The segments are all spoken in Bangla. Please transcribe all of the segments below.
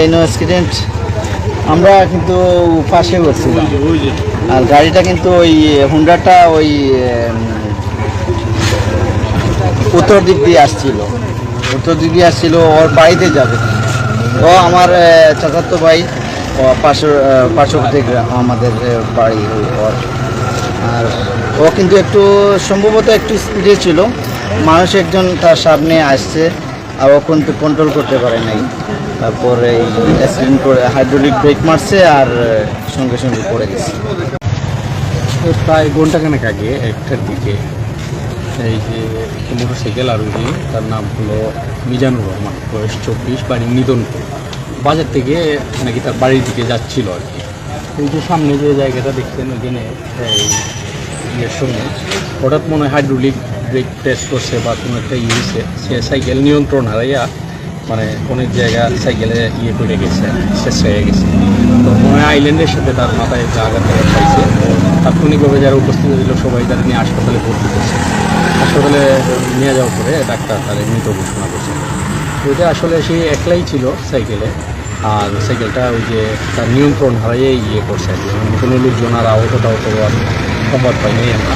এই নো আমরা কিন্তু পাশে বসছিলাম। আর গাড়িটা কিন্তু ওই হুন্ডাটা ওই উত্তর দিক দিয়ে আসছিল। উত্তর দিক দিয়ে আসছিল ওর বাড়িতে যাবে। ও আমার চাচাতো ভাই ও আহ, পার্শ্ববর্তী আমাদের বাড়ি ওর। আর ও কিন্তু একটু সম্ভবত একটু স্পিডে ছিল। মানুষ একজন তার সামনে আসছে। আর ও কিন্তু কন্ট্রোল করতে পারে নাই। তারপরে এই অ্যাক্সিডেন্ট করে হাইড্রোলিক ব্রেক মারছে আর সঙ্গে সঙ্গে পড়ে গেছে। প্রায় ঘন্টাখানেক আগে একটার দিকে এই যে মোটর সাইকেল আরোহী তার নাম হলো মিজানুর রহমান, বয়স চব্বিশ, বাড়ি নিদনপুর। বাজার থেকে নাকি তার বাড়ির দিকে যাচ্ছিল আর কি। এই যে সামনে যে জায়গাটা দেখছেন ওখানে এই ইয়ের সময় হঠাৎ মনে হয় হাইড্রোলিক ব্রেক টেস্ট করছে বা কোনো একটা ইউসে সে সাইকেল নিয়ন্ত্রণ হারাইয়া মানে অনেক জায়গা সাইকেলে ইয়ে করে গেছে, শেষ হয়ে গেছে। তো মনে আইল্যান্ডের সাথে তার মাথায় একটা আঘাত পাইছে তাৎক্ষণিকভাবে যারা উপস্থিত ছিল সবাই তারা নিয়ে হাসপাতালে ভর্তি করছে। হাসপাতালে নিয়ে যাওয়ার পরে ডাক্তার তাদের মৃত ঘোষণা করছে। ওইটা আসলে সে একলাই ছিল সাইকেলে আর সাইকেলটা ওই যে তার নিয়ন্ত্রণ হারাইয়ে ইয়ে করছে। আর কি মানে কোনো লোকজন আর আহত টাহত আর সংবাদ পাইনি আমরা।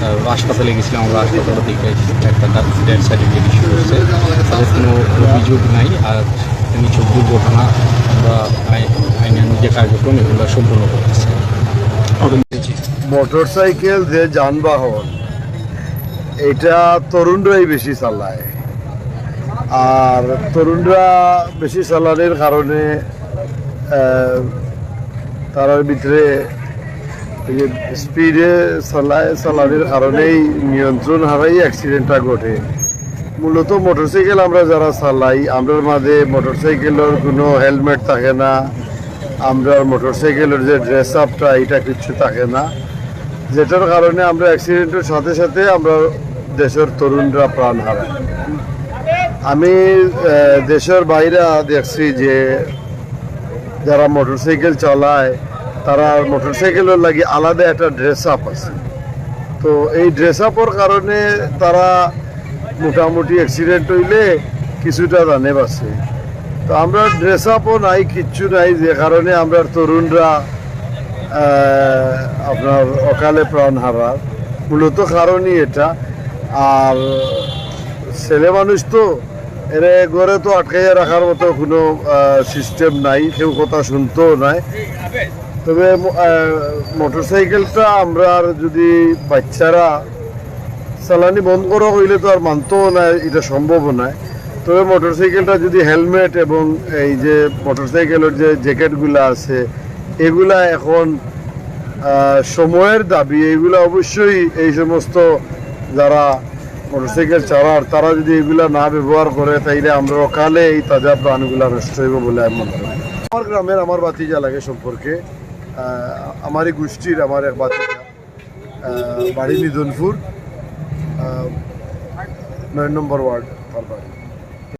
হাসপাতালে গেছিলাম আমরা হাসপাতালে দিকে একটা ডেথ সার্টিফিকেট ইস্যু করছে তাদের কোনো অভিযোগ নাই আর নিছক দুর্ঘটনা বা আই- আইনের যে কার্যক্রম এগুলো সম্পূর্ণ করতেছে। মোটরসাইকেল যে যানবাহন এটা তরুণরাই বেশি চালায়। আর তরুণরা বেশি চালানোর কারণে তারার ভিতরে স্পিডে চালায় চালানোর কারণেই নিয়ন্ত্রণ হারাই অ্যাক্সিডেন্টটা ঘটে। মূলত মোটরসাইকেল আমরা যারা চালাই, আমরার মাঝে মোটরসাইকেলের কোনো হেলমেট থাকে না আমরা মোটরসাইকেলের যে ড্রেস আপটা এটা কিছু থাকে না। যেটার কারণে আমরা অ্যাক্সিডেন্টের সাথে সাথে আমরা দেশের তরুণরা প্রাণ হারাই। আমি দেশের বাইরে দেখছি যে যারা মোটরসাইকেল চালায় তারা মোটরসাইকেলের লাগে আলাদা একটা ড্রেস আপ আছে। তো এই ড্রেস আপর কারণে তারা মোটামুটি অ্যাক্সিডেন্ট হইলে কিছুটা জানে বাসে তো আমরা ড্রেস আপও নাই, কিচ্ছু নাই, যে কারণে আমরা তরুণরা আপনার অকালে প্রাণ হারার মূলত কারণই এটা। আর ছেলে মানুষ তো, এরে ঘরে তো আটকাইয়া রাখার মতো কোনো সিস্টেম নাই, কেউ কথা শুনতেও নাই। তবে মোটর সাইকেলটা আমরা আর যদি বাচ্চারা চালানি বন্ধ করা হইলে তো আর মানতেও না এটা সম্ভব নয় তবে মোটর সাইকেলটা যদি হেলমেট এবং এই যে মোটর সাইকেলের যে জ্যাকেটগুলা আছে, এগুলা এখন সময়ের দাবি। এগুলা অবশ্যই এই সমস্ত যারা মোটরসাইকেল চালার, তারা যদি এগুলা না ব্যবহার করে, তাইলে আমরা অকালে এই তাজা প্রাণগুলা নষ্ট হইব বলে আমি মনে করি। আমার গ্রামের আমার বাতিজা লাগে সম্পর্কে। আমারই গোষ্ঠীর আমার এক বাচ্চা বাড়ি নিধনপুর নয় নম্বর ওয়ার্ড তার বাড়ি